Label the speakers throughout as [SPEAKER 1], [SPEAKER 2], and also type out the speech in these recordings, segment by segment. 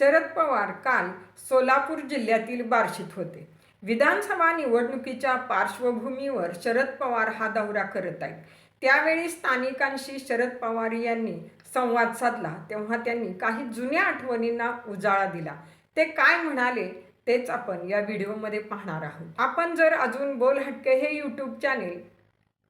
[SPEAKER 1] शरद पवार काल सोलापूर जिल्ह्यातील बार्शीत होते. विधानसभा निवडणुकीच्या पार्श्वभूमीवर शरद पवार हा दौरा करत आहेत. त्यावेळी स्थानिकांशी शरद पवार यांनी संवाद साधला. तेव्हा त्यांनी काही जुन्या आठवणींना उजाळा दिला. ते काय म्हणाले तेच आपण या व्हिडिओमध्ये पाहणार आहोत. आपण जर अजून बोल हटके हे यूट्यूब चॅनेल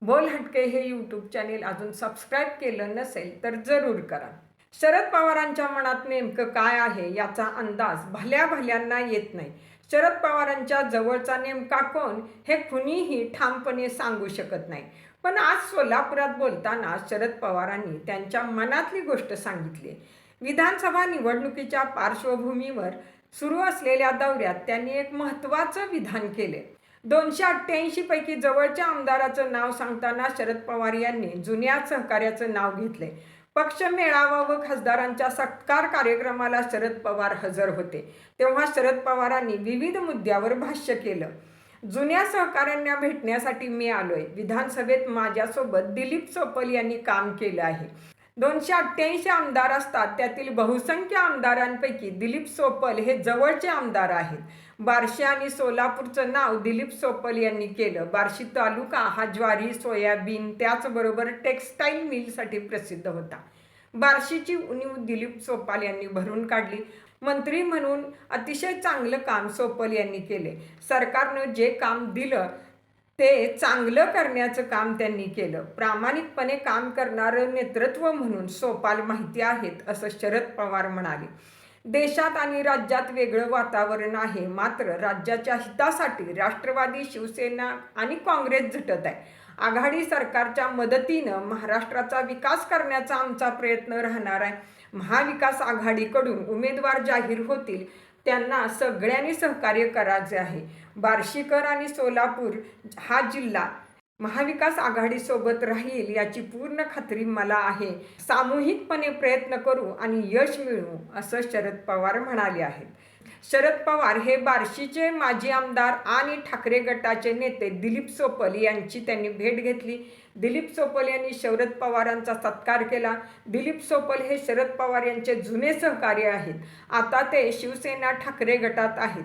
[SPEAKER 1] बोल हटके हे यूट्यूब चॅनेल अजून सबस्क्राईब केलं नसेल तर जरूर करा. शरद पवारांच्या मनात नेमकं काय आहे याचा अंदाज भल्या भल्यांना येत नाही. शरद पवारांच्या जवळचा नेमका कोण हे कुणीही ठामपणे सांगू शकत नाही. पण आज सोलापुरात बोलताना शरद पवारांनी त्यांच्या मनातली गोष्ट सांगितली. विधानसभा निवडणुकीच्या पार्श्वभूमीवर सुरू असलेल्या दौऱ्यात त्यांनी एक महत्त्वाचं विधान केले. दोनशे अठ्ठ्याऐंशी पैकी जवळच्या आमदाराचं नाव सांगताना शरद पवार यांनी जुन्या सहकार्याचं नाव घेतले पक्ष मेळावा व खासदारांच्या सत्कार कार्यक्रमाला शरद पवार हजर होते. तेव्हा शरद पवारांनी विविध मुद्द्यावर भाष्य केलं. जुन्या सहकाऱ्यांना भेटण्यासाठी मी आलोय. विधानसभेत माझ्यासोबत दिलीप सोपल यांनी काम केलं आहे. दोनशे अठ्ठ्याऐंशी आमदार असतात. त्यातील बहुसंख्य आमदारांपैकी दिलीप सोपल हे जवळचे आमदार आहेत. बार्शी आणि सोलापूरचं नाव दिलीप सोपल यांनी केलं. बार्शी तालुका हा ज्वारी सोयाबीन त्याचबरोबर टेक्स्टाईल मिलसाठी प्रसिद्ध होता. बार्शीची उणीव दिलीप सोपाल यांनी भरून काढली. मंत्री म्हणून अतिशय चांगलं काम सोपल यांनी केले. सरकारनं जे काम दिलं ते चांगलं करण्याचं काम त्यांनी केलं. प्रामाणिकपणे काम करणारं नेतृत्व म्हणून सोपाल माहिती आहेत असं शरद पवार म्हणाले. देशात आणि राज्यात वेगळं वातावरण आहे मात्र राज्याच्या हितासाठी राष्ट्रवादी शिवसेना आणि काँग्रेस झटत आहे. आघाडी सरकारच्या मदतीनं महाराष्ट्राचा विकास करण्याचा आमचा प्रयत्न राहणार आहे. महाविकास आघाडीकडून उमेदवार जाहीर होतील त्यांना सगळ्यांनी सहकार्य करायचे आहे. बार्शीकर आणि सोलापूर हा जिल्हा महाविकास आघाडीसोबत राहील याची पूर्ण खात्री मला आहे. सामूहिकपणे प्रयत्न करू आणि यश मिळवू असं शरद पवार म्हणाले आहेत. शरद पवार हे बार्शीचे माजी आमदार आणि ठाकरे गटाचे नेते दिलीप सोपल यांची त्यांनी भेट घेतली. दिलीप सोपल यांनी शरद पवारांचा सत्कार केला. दिलीप सोपल हे शरद पवार यांचे जुने सहकार्य आहेत. आता ते शिवसेना ठाकरे गटात आहेत.